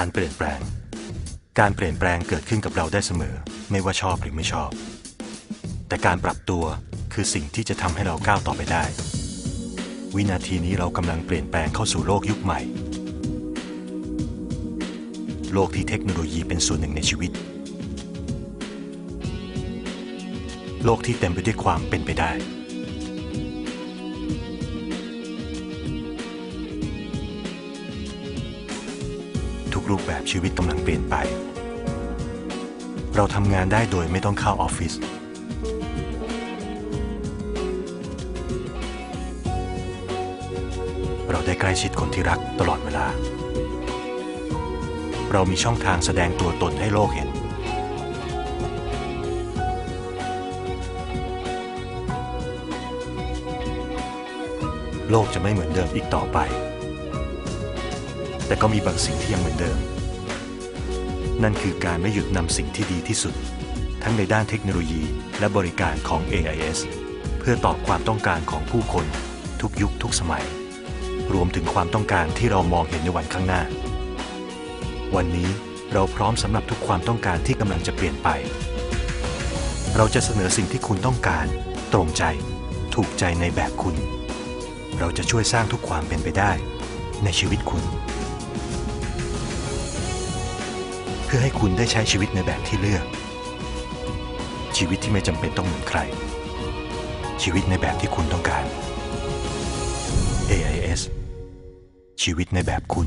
การเปลี่ยนแปลง การเปลี่ยนแปลงเกิดขึ้นกับเราได้เสมอ ไม่ว่าชอบหรือไม่ชอบ แต่การปรับตัวคือสิ่งที่จะทำให้เราก้าวต่อไปได้ วินาทีนี้เรากำลังเปลี่ยนแปลงเข้าสู่โลกยุคใหม่ โลกที่เทคโนโลยีเป็นส่วนหนึ่งในชีวิต โลกที่เต็มไปด้วยความเป็นไปได้ ทุกรูปแบบชีวิตกำลังเปลี่ยนไป เราทำงานได้โดยไม่ต้องเข้าออฟฟิศ เราได้ใกล้ชิดคนที่รักตลอดเวลา เรามีช่องทางแสดงตัวตนให้โลกเห็น โลกจะไม่เหมือนเดิมอีกต่อไป แต่ก็มีบางสิ่งที่ยังเหมือนเดิม นั่นคือการไม่หยุดนำสิ่งที่ดีที่สุด ทั้งในด้านเทคโนโลยีและบริการของ AIS เพื่อตอบความต้องการของผู้คนทุกยุคทุกสมัย รวมถึงความต้องการที่เรามองเห็นในวันข้างหน้า วันนี้เราพร้อมสำหรับทุกความต้องการที่กำลังจะเปลี่ยนไป เราจะเสนอสิ่งที่คุณต้องการ ตรงใจ ถูกใจในแบบคุณ เราจะช่วยสร้างทุกความเป็นไปได้ ในชีวิตคุณ พื่อให้คุณได้ใช้ชีวิตในแบบที่เลือก ชีวิตที่ไม่จำเป็นต้องเหมือนใคร ชีวิตในแบบที่คุณต้องการ AIS ชีวิตในแบบคุณ